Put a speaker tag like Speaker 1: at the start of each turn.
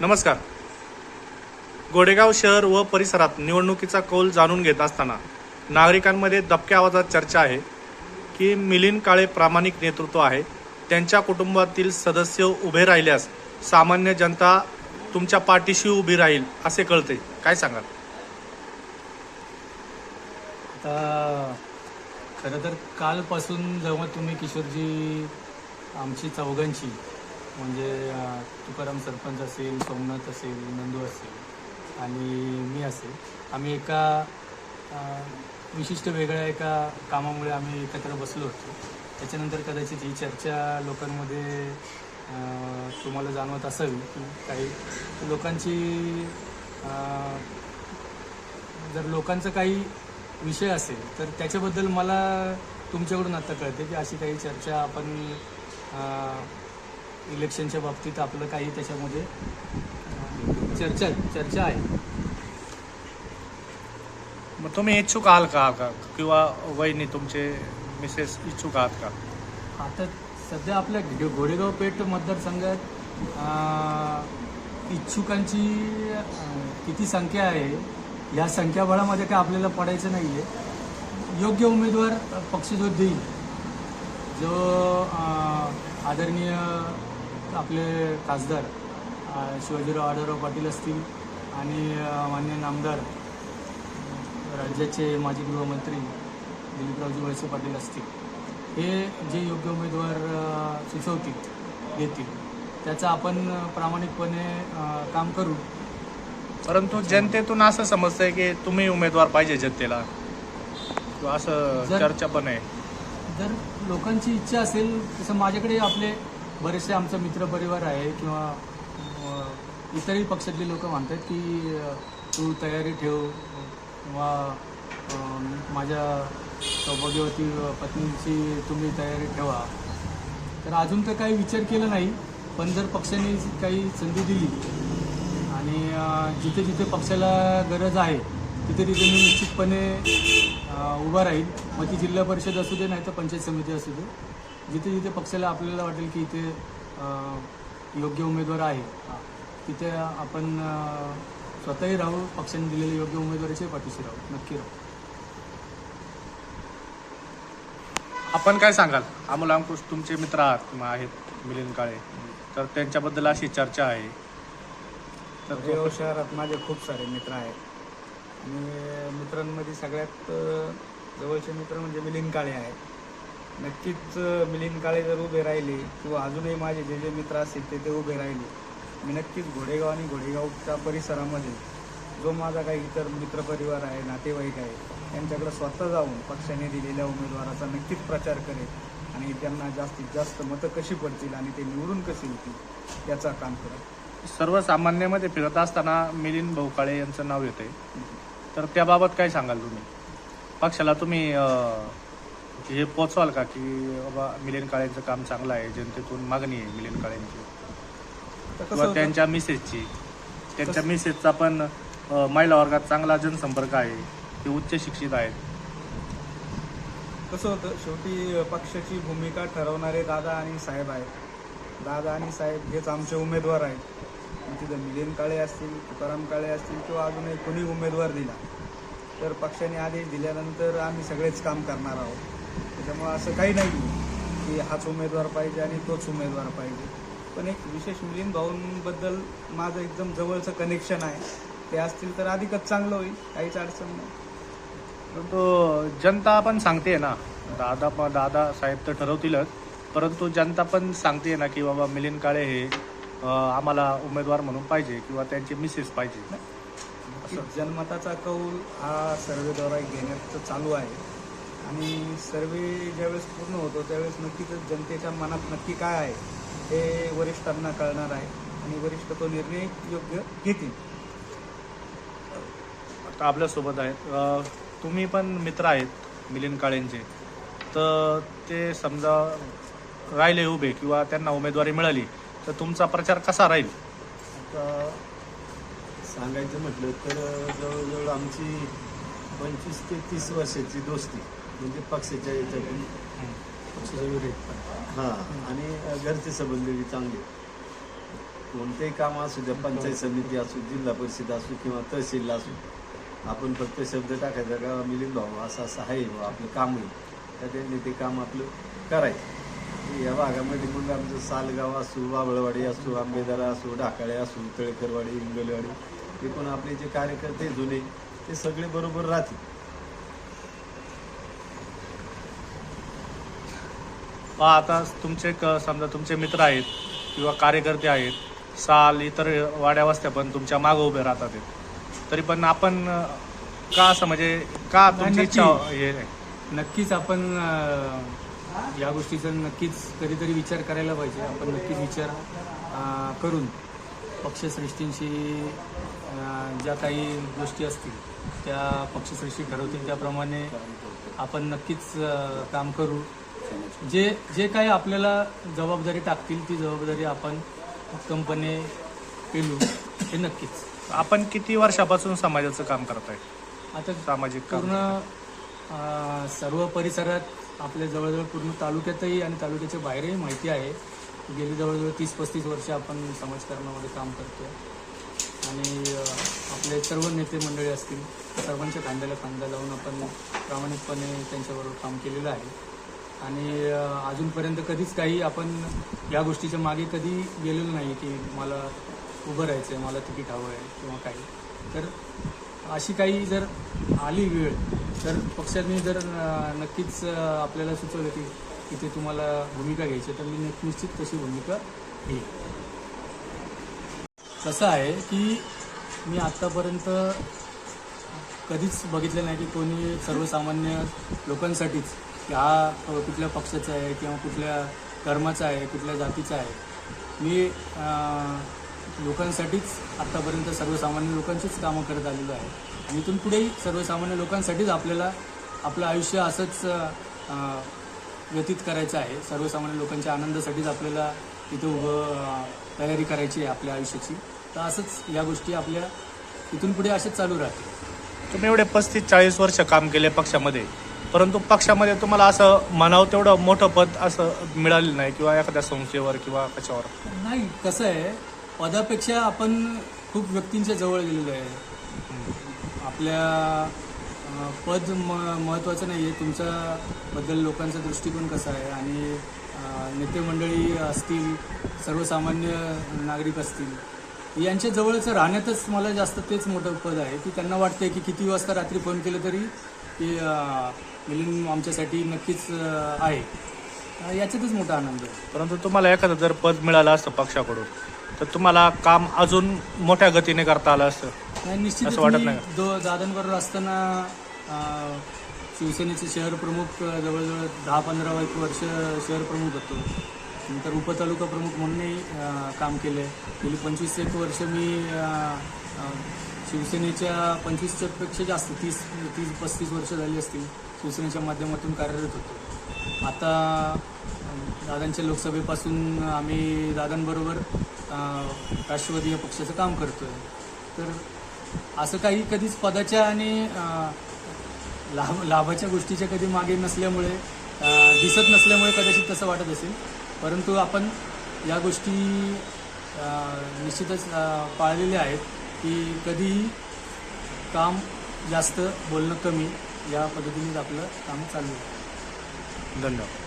Speaker 1: नमस्कार. गोडेगाव शहर व परिसरात निवडणुकीचा कौल जाणून घेत असताना नागरिकांमध्ये दबक्या आवाजात चर्चा आहे की मिलिंद काळे प्रामाणिक नेतृत्व आहे. त्यांच्या कुटुंबातील सदस्य उभे राहिल्यास सामान्य जनता तुमच्या पाठीशी उभी राहील असे कळते. काय सांगाल?
Speaker 2: आता खरं तर कालपासून जेव्हा तुम्ही किशोरजी आमची चौघांची म्हणजे तुकाराम सरपंच असेल सोमनाथ असेल नंदू असेल आणि मी असेल. आम्ही एका विशिष्ट वेगळ्या एका कामामुळे आम्ही एकत्र बसलो होतो. त्याच्यानंतर कदाचित ही चर्चा लोकांमध्ये तुम्हाला जाणवत असावी की काही लोकांची जर लोकांचं काही विषय असेल तर त्याच्याबद्दल मला तुमच्याकडून आता कळते की अशी काही चर्चा आपण इलेक्शनच्या बाबतीत आपलं काही त्याच्यामध्ये चर्चा चर्चा आहे.
Speaker 1: मग तुम्ही इच्छुक आहात का का किंवा वहिनी तुमचे मिसेस इच्छुक आहात का?
Speaker 2: आता सध्या आपल्या घोडेगाव पेठ मतदारसंघात इच्छुकांची किती संख्या आहे या संख्याबळामध्ये काय आपल्याला पडायचं नाही आहे योग्य उमेदवार पक्ष जो देईल जो आदरणीय आपले खासदार शिवाजीराव आढळराव पाटील असतील आणि मान्य नामदार राज्याचे माजी गृहमंत्री दिलीपरावजी वळसे पाटील असतील. हे जे योग्य उमेदवार सुचवतील देतील त्याचं आपण प्रामाणिकपणे काम करू.
Speaker 1: परंतु जनतेतून असं समजतंय की तुम्ही उमेदवार पाहिजे जनतेला. असं चर्चा पण आहे.
Speaker 2: जर लोकांची इच्छा असेल तसं माझ्याकडे आपले बरेचसे आमचा मित्रपरिवार आहे किंवा इतरही पक्षातले लोक मानतात की तू तयारी ठेव किंवा माझ्या सौभाग्यवती पत्नीची तुम्ही तयारी ठेवा. तर अजून तर काही विचार केला नाही पण जर पक्षाने काही संधी दिली आणि जिथे जिथे पक्षाला गरज आहे तिथे तिथे मी निश्चितपणे उभा राहील. मग ती जिल्हा परिषद असू दे नाही तर पंचायत समिती असू दे. जिथे जिथे पक्षाला आपल्याला वाटेल की इथे योग्य उमेदवार आहे तिथे आपण स्वतःही राहू पक्षाने दिलेले योग्य उमेदवाराच्या पाठीशी राहू नक्की राहू.
Speaker 1: आपण काय सांगाल? अमोल अंकुश तुमचे मित्र आहात किंवा आहेत मिलिंद काळे. तर त्यांच्याबद्दल अशी चर्चा आहे. तर
Speaker 3: गोरेगाव शहरात माझे खूप सारे मित्र आहेत. आणि मित्रांमध्ये सगळ्यात जवळचे मित्र म्हणजे मिलिंद काळे आहेत. नक्कीच मिलिंद काळे जर उभे राहिले किंवा अजूनही माझे जे जे मित्र असतील ते ते उभे राहिले मी नक्कीच घोडेगाव आणि घोडेगावच्या परिसरामध्ये जो माझा काही इतर मित्रपरिवार आहे नातेवाईक आहे त्यांच्याकडे स्वतः जाऊन पक्षाने दिलेल्या उमेदवाराचा नक्कीच प्रचार करेल आणि त्यांना जास्तीत जास्त मतं कशी पडतील आणि ते निवडून कशी होतील याचा काम करेल.
Speaker 1: सर्वसामान्यामध्ये फिरत असताना मिलिंद भाऊ काळे यांचं नाव येते तर त्याबाबत काय सांगाल तुम्ही? पक्षाला तुम्ही अं, हे पोचवाल का की बाबा मिलिंद काळेंचं काम चांगलं आहे जनतेतून मागणी आहे मिलिंद काळेंची? किंवा? त्यांच्या मिसेसची त्यांच्या मिसेसचा पण महिला वर्गात चांगला जनसंपर्क आहे ते उच्च शिक्षित आहेत.
Speaker 3: कसं होतं? शेवटी पक्षाची भूमिका ठरवणारे दादा आणि साहेब आहेत. दादा आणि साहेब हेच आमचे उमेदवार आहेत. तिथं मिलिंद काळे असतील तुकाराम काळे असतील किंवा अजूनही कोणी उमेदवार दिला तर पक्षाने आदेश दिल्यानंतर आम्ही सगळेच काम करणार आहोत. त्याच्यामुळं असं काही नाही की हाच उमेदवार पाहिजे आणि तोच उमेदवार पाहिजे. पण एक विशेष मिलिंद भाऊंबद्दल माझं एकदम जवळचं कनेक्शन आहे. ते असतील तर अधिकच चांगलं होईल काहीच अडचण नाही.
Speaker 1: परंतु जनता पण सांगते ना दादा पण दादा साहेब तर ठरवतीलच परंतु जनता पण सांगते ना की बाबा मिलिंद काळे हे अं, आम्हाला उमेदवार म्हणून पाहिजे किंवा त्यांचे मिसेस पाहिजे.
Speaker 3: की जनमताचा कौल हा सर्वेद्वारा घेण्याचं चालू आहे. आणि सर्वे ज्यावेळेस पूर्ण होतो त्यावेळेस नक्कीच जनतेच्या मनात नक्की काय आहे हे वरिष्ठांना कळणार आहे. आणि वरिष्ठ तो निर्णय योग्य घेतील.
Speaker 1: आता आपल्यासोबत आहेत. तुम्ही पण मित्र आहेत मिलिंद काळेंचे. तर ते समजा राहिले उभे किंवा त्यांना उमेदवारी मिळाली तर तुमचा प्रचार कसा राहील?
Speaker 4: आता सांगायचं म्हटलं तर जवळजवळ आमची पंचवीस ते तीस वर्षाची दोस्ती. म्हणजे पक्षाच्या याच्यातून पक्षाच्या विरोध हां. आणि घरचे संबंध बी चांगले. कोणतेही काम असू द्या पंचायत समिती असू जिल्हा परिषद असू किंवा तहसील असू आपण फक्त शब्द टाकायचा का मिलिंद भाऊ असं असं आहे बुवा, आपलं काम आहे. त्या त्यांनी ते काम आपलं करायचं. या भागामध्ये मग आमचं सालगाव असू बाबळवाडी असू आंबेदारा असू ढाकाळे असू तळेकरवाडी इंगलवाडी एकूण आपले जे कार्यकर्ते जुने ते सगळे बरोबर राहतील.
Speaker 1: आता तुमचे क समजा तुमचे मित्र आहेत किंवा कार्यकर्ते आहेत साल इतर वाड्या वस्त्या पण तुमच्या मागं उभे राहतात. तरी पण आपण का असं म्हणजे का तुमची. इच्छा हे आहे?
Speaker 2: नक्कीच आपण अं, या गोष्टीचा नक्कीच कधीतरी विचार करायला पाहिजे आपण नक्कीच विचार अं, करून पक्षश्रेष्ठींशी अं, ज्या काही गोष्टी असतील त्या पक्षश्रेष्ठी ठरवतील त्याप्रमाणे आपण नक्कीच अं, काम करू जे जे काही आपल्याला जबाबदारी टाकतील ती जबाबदारी आपण भक्कमपणे पेलू हे नक्कीच.
Speaker 1: आपण किती वर्षापासून समाजाचं काम करताय?
Speaker 2: आता
Speaker 1: सामाजिक काम
Speaker 2: पूर्ण अं, सर्व परिसरात आपल्या जवळजवळ पूर्ण तालुक्यातही आणि तालुक्याच्या बाहेरही माहिती आहे. गेली जवळजवळ तीस पस्तीस वर्ष आपण समाजकारणामध्ये काम करतो आणि अं, आपले सर्व नेते मंडळी असतील सर्वांच्या खांद्याला खांदा लावून आपण प्रामाणिकपणे त्यांच्याबरोबर काम केलेलं आहे. आणि अजूनपर्यंत कधीच काही आपण या गोष्टीच्या मागे कधी गेलेलो नाही की मला उभं राहायचं आहे मला तिकीट हवं आहे किंवा काही. तर अशी काही जर आली वेळ तर पक्षाने जर नक्कीच आपल्याला सुचवलं की इथे तुम्हाला भूमिका घ्यायची तर मी नक्की- निश्चित तशी भूमिका घेईन. कसं आहे की मी आत्तापर्यंत कधीच बघितलं नाही की कोणी सर्वसामान्य लोकांसाठीच की हा कुठल्या पक्षाचा आहे किंवा कुठल्या धर्माचा आहे कुठल्या जातीचा आहे. मी लोकांसाठीच आत्तापर्यंत सर्वसामान्य लोकांचीच कामं करत आलेलो आहे. आणि इथून पुढेही सर्वसामान्य लोकांसाठीच आपल्याला आपलं आयुष्य असंच व्यतीत करायचं आहे. सर्वसामान्य लोकांच्या आनंदासाठीच आपल्याला इथं उभं तयारी करायची आहे आपल्या आयुष्याची. तर असंच या गोष्टी आपल्या इथून पुढे असेच चालू राहतील.
Speaker 1: तुम्ही एवढे पस्तीस चाळीस वर्ष काम केले पक्षामध्ये. परंतु पक्षामध्ये तुम्हाला असं म्हणावं तेवढं मोठं पद असं मिळालेलं नाही किंवा एखाद्या संस्थेवर किंवा कशावर?
Speaker 2: नाही कसं आहे पदापेक्षा आपण खूप व्यक्तींच्या जवळ गेलेलो आहे. आपल्या अं, पद म महत्त्वाचं नाही आहे तुमच्याबद्दल लोकांचा दृष्टिकोन कसा आहे आणि अं, नेते मंडळी असतील सर्वसामान्य नागरिक असतील यांच्या जवळचं राहण्यातच मला जास्त तेच मोठं पद आहे की त्यांना वाटतंय की किती वाजता रात्री फोन केलं तरी की अं, मिलिंद आमच्यासाठी नक्कीच आहे. याच्यातच मोठा आनंद आहे.
Speaker 1: परंतु तुम्हाला एखादं जर पद मिळालं असतं पक्षाकडून तर तुम्हाला काम अजून मोठ्या गतीने करता आलं असतं?
Speaker 2: नाही निश्चित
Speaker 1: असं वाटत नाही
Speaker 2: दो दादांबरोबर असताना अं, शिवसेनेचे शहर प्रमुख जवळजवळ दहा पंधरा वर्ष शहर प्रमुख होतो. नंतर उपतालुका प्रमुख म्हणूनही अं, काम केले गेली पंचवीस एक वर्ष मी अं, अं, शिवसेनेच्या पंचवीसच्या पेक्षा जास्त तीस तीस पस्तीस वर्ष झाली असतील शिवसेनेच्या माध्यमातून कार्यरत होतो. आता दादांच्या लोकसभेपासून आम्ही दादांबरोबर राष्ट्रवादी या पक्षाचं काम करतो आहे तर असं काही कधीच पदाच्या आणि लाभ लाभाच्या गोष्टीच्या कधी मागे नसल्यामुळे दिसत नसल्यामुळे कदाचित तसं वाटत असेल. परंतु आपण या गोष्टी निश्चितच पाळलेल्या आहेत. की कधीही काम जास्त बोलणं कमी या पद्धतीनेच आपलं काम चालू आहे.
Speaker 1: धन्यवाद.